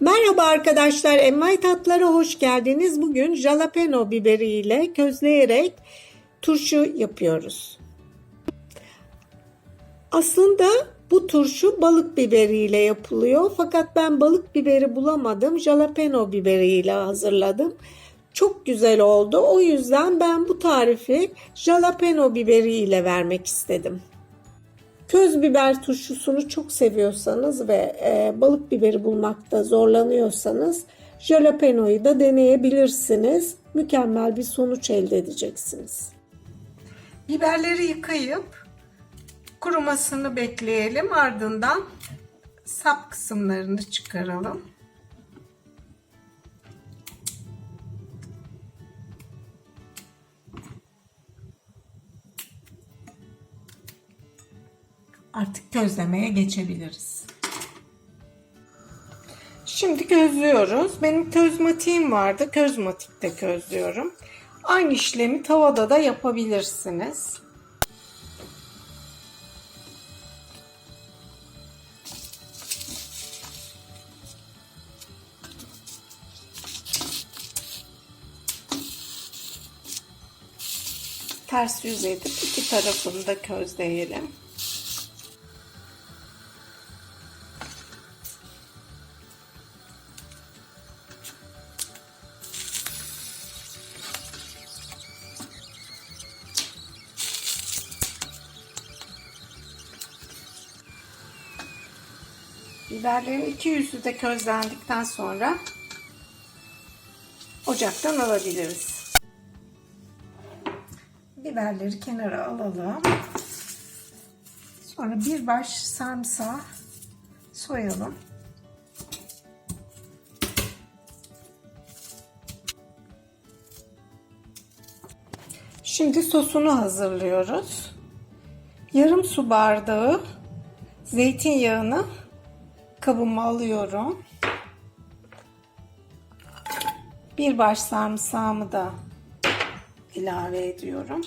Merhaba arkadaşlar, Envai Tatlara hoş geldiniz. Bugün jalapeno biberiyle közleyerek turşu yapıyoruz. Aslında bu turşu balık biberiyle yapılıyor. Fakat ben balık biberi bulamadım. Jalapeno biberiyle hazırladım. Çok güzel oldu. O yüzden ben bu tarifi jalapeno biberiyle vermek istedim. Köz biber turşusunu çok seviyorsanız ve e, balık biberi bulmakta zorlanıyorsanız jalapenoyu da deneyebilirsiniz. Mükemmel bir sonuç elde edeceksiniz. Biberleri yıkayıp kurumasını bekleyelim. Ardından sap kısımlarını çıkaralım. Artık közlemeye geçebiliriz. Şimdi közlüyoruz. Benim közmatiğim vardı. Közmatikte közlüyorum. Aynı işlemi tavada da yapabilirsiniz. Ters yüz edip iki tarafını da közleyelim. Biberlerin iki yüzü de közlendikten sonra ocaktan alabiliriz. Biberleri kenara alalım. Sonra bir baş sarımsağı soyalım. Şimdi sosunu hazırlıyoruz. Yarım su bardağı zeytinyağını kabıma alıyorum. Bir baş sarımsağımı da ilave ediyorum.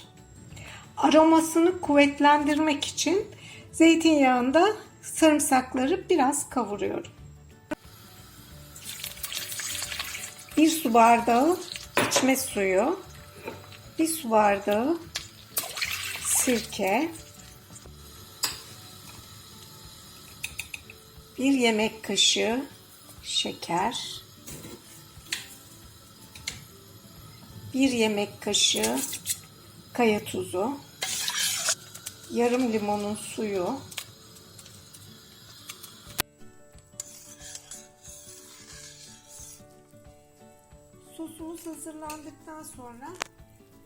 Aromasını kuvvetlendirmek için zeytinyağında sarımsakları biraz kavuruyorum. Bir su bardağı içme suyu, bir su bardağı sirke, bir yemek kaşığı şeker, bir yemek kaşığı kaya tuzu, yarım limonun suyu, Sosumuz hazırlandıktan sonra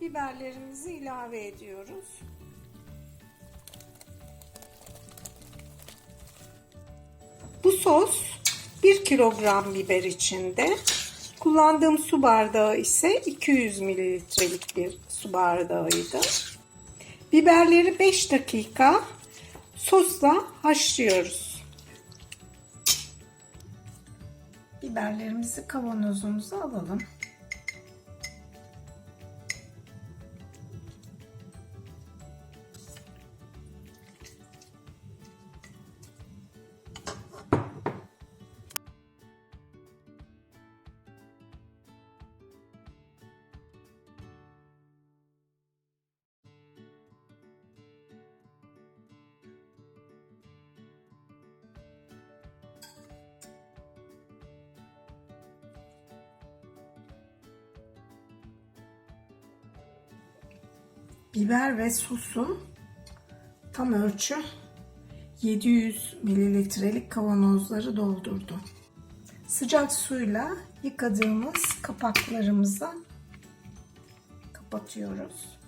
biberlerimizi ilave ediyoruz. Sos 1 kilogram biber içinde. Kullandığım su bardağı ise 200 mililitrelik bir su bardağıydı. Biberleri 5 dakika sosla haşlıyoruz. Biberlerimizi kavanozumuza alalım. Biber ve sosu tam ölçü 700 mililitrelik kavanozları doldurdu. Sıcak suyla yıkadığımız kapaklarımızı kapatıyoruz.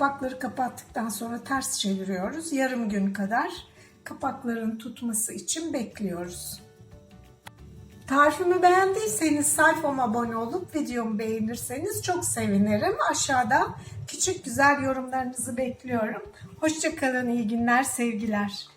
Kapakları kapattıktan sonra ters çeviriyoruz. Yarım gün kadar kapakların tutması için bekliyoruz. Tarifimi beğendiyseniz sayfama abone olup videomu beğenirseniz çok sevinirim. Aşağıda küçük güzel yorumlarınızı bekliyorum. Hoşçakalın, iyi günler, sevgiler.